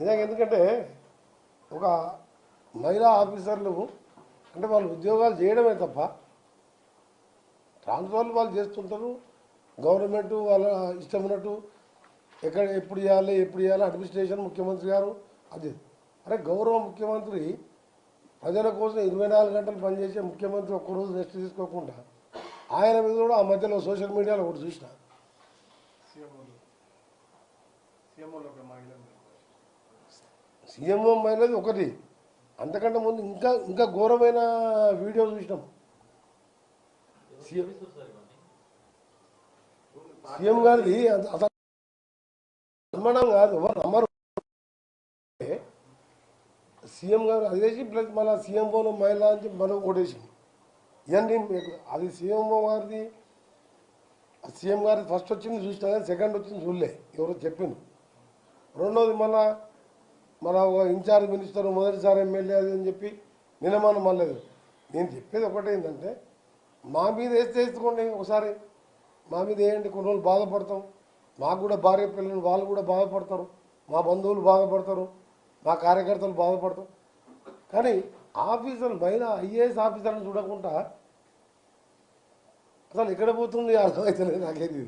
నిజంగా ఎందుకంటే ఒక మహిళా ఆఫీసర్లు అంటే వాళ్ళు ఉద్యోగాలు చేయడమే తప్ప ట్రాన్స్ఫర్లు వాళ్ళు చేస్తుంటారు. గవర్నమెంట్ వాళ్ళ ఇష్టం ఉన్నట్టు ఎక్కడ ఎప్పుడు చేయాలి ఎప్పుడు చేయాలి అడ్మినిస్ట్రేషన్ ముఖ్యమంత్రి గారు అది. అరే గౌరవ ముఖ్యమంత్రి ప్రజల కోసం ఇరవై నాలుగు గంటలు పనిచేసే ముఖ్యమంత్రి ఒక్కరోజు రెస్ట్ తీసుకోకుండా ఆయన మీద కూడా ఆ మధ్యలో సోషల్ మీడియాలో ఒకటి చూసిన సీఎంఓలు సీఎంఓలు ఒక మహిళ సీఎంఓ అనేది ఒకటి. అంతకంటే ముందు ఇంకా ఇంకా ఘోరమైన వీడియో చూసినాం. సీఎం సీఎం గారిది అసలు నమ్మడం కాదు. ఎవరు నమ్మరు. సీఎం గారు అది వేసి ప్లస్ మళ్ళీ సీఎంఓలో మహిళ అని చెప్పి మనం కొట్టేసింది ఇవన్నీ మీకు అది సీఎంఓ గారిది సీఎం గారి ఫస్ట్ వచ్చింది చూసినా సెకండ్ వచ్చింది చూడలే. ఎవరో చెప్పింది రెండోది మళ్ళా మన ఇన్ఛార్జ్ మినిస్టర్ మొదటిసారి ఎమ్మెల్యే అది అని చెప్పి నిలమానం మళ్ళలేదు నేను చెప్పేది ఒకటే ఏంటంటే మా మీద వేస్తే వేసుకోండి ఒకసారి. మా మీద వేయండి కొన్ని రోజులు బాధపడతాం. మాకు కూడా భార్య పిల్లలు వాళ్ళు కూడా బాధపడతారు. మా బంధువులు బాధపడతారు. మా కార్యకర్తలు బాధపడతారు. కానీ ఆఫీసర్ పైన ఐఏఎస్ ఆఫీసర్ని చూడకుండా అసలు ఎక్కడ పోతుంది అర్థమవుతలేదు నాకేది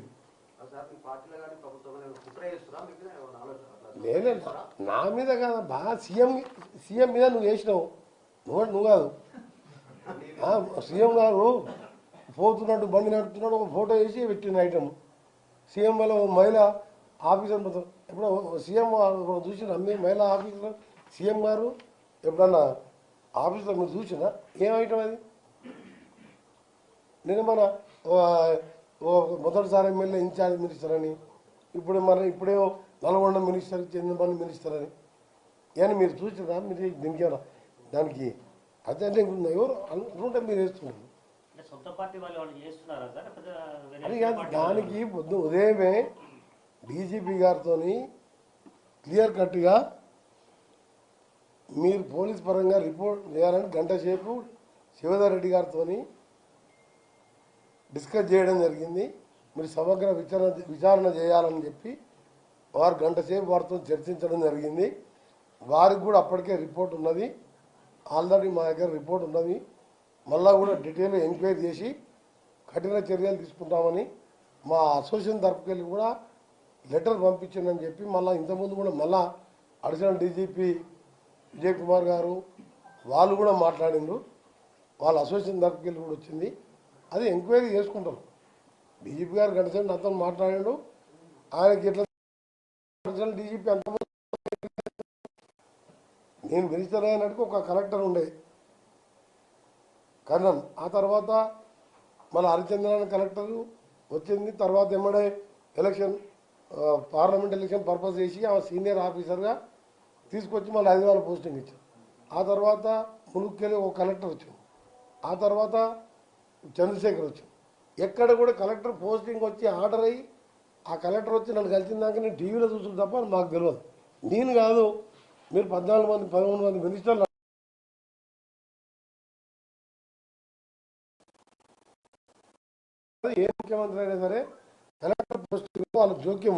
నేనే లేదు నా మీద కాదు బాగా సీఎం సీఎం మీద నువ్వు వేసినావు. నువ్వు నువ్వు కాదు. సీఎం గారు పోతున్నట్టు బండి నడుపుతున్నాడు ఒక ఫోటో వేసి పెట్టిన ఐటమ్ సీఎం వల్ల మహిళ ఆఫీసర్ మొత్తం ఎప్పుడో సీఎం చూసిన అమ్మి మహిళా ఆఫీసర్ సీఎం గారు ఎప్పుడన్నా ఆఫీసులో మీరు చూసినా ఏం ఐటమ్ అది? నేను మన ఓ- మొదటిసారి ఎమ్మెల్యే ఇన్ఛార్జ్ మినిస్టర్ అని ఇప్పుడు మన ఇప్పుడేమో నల్గొండ మినిస్టర్ చంద్రబాబు మినిస్టర్ అని. ఇవన్నీ మీరు చూసినా మీరు దీనికి దానికి అదే ఇప్పుడు ఎవరు? అనుకుంటే మీరు వేస్తున్నారు. అది కాదు దానికి పొద్దు ఉదయమే డీజీపీ గారితో క్లియర్ కట్గా మీరు పోలీస్ పరంగా రిపోర్ట్ చేయాలని గంట సేపు శివధర్ రెడ్డి గారితో డిస్కస్ చేయడం జరిగింది. మీరు సమగ్ర విచారణ విచారణ చేయాలని చెప్పి వారు గంట సేపు వారితో చర్చించడం జరిగింది. వారికి కూడా అప్పటికే రిపోర్ట్ ఉన్నది. ఆల్రెడీ మా దగ్గర రిపోర్ట్ ఉన్నది. మళ్ళా కూడా డీటెయిల్ ఎంక్వైరీ చేసి కఠిన చర్యలు తీసుకుంటామని మా అసోసియేషన్ తరపుకెళ్ళి కూడా లెటర్ పంపించిందని చెప్పి మళ్ళీ ఇంతకుముందు కూడా మళ్ళా అడిషనల్ డీజీపీ విజయ్ కుమార్ గారు వాళ్ళు కూడా మాట్లాడిండ్రు. వాళ్ళ అసోసియేషన్ తరపుకెళ్ళి కూడా వచ్చింది. అది ఎంక్వైరీ చేసుకుంటారు. డీజీపీ గారు గంట నాతో మాట్లాడాడు. ఆయనకి ఇట్లా డీజీపీ అంత నేను మినిస్టర్ అయినట్టుకు ఒక కలెక్టర్ ఉండే కర్ణన్ ఆ తర్వాత మన హరిచంద్రన్ కలెక్టర్ వచ్చింది. తర్వాత ఎమ్మడే ఎలక్షన్ పార్లమెంట్ ఎలక్షన్ పర్పస్ చేసి ఆ సీనియర్ ఆఫీసర్గా తీసుకొచ్చి మళ్ళీ హైదరాబాద్ పోస్టింగ్ ఇచ్చారు. ఆ తర్వాత ములుక్కెళ్ళి ఒక కలెక్టర్ వచ్చింది. ఆ తర్వాత చంద్రశేఖర్ వచ్చింది. ఎక్కడ కూడా కలెక్టర్ పోస్టింగ్ వచ్చి ఆర్డర్ అయ్యి ఆ కలెక్టర్ వచ్చి నన్ను కలిసిన దాకా నేను టీవీలో చూసిన తప్ప మాకు తెలియదు. నేను కాదు మీరు పద్నాలుగు మంది పదమూడు మంది మినిస్టర్లు ఏ ముఖ్యమంత్రి అయినా సరే కలెక్టర్ పోస్టింగ్ వాళ్ళ జోక్యం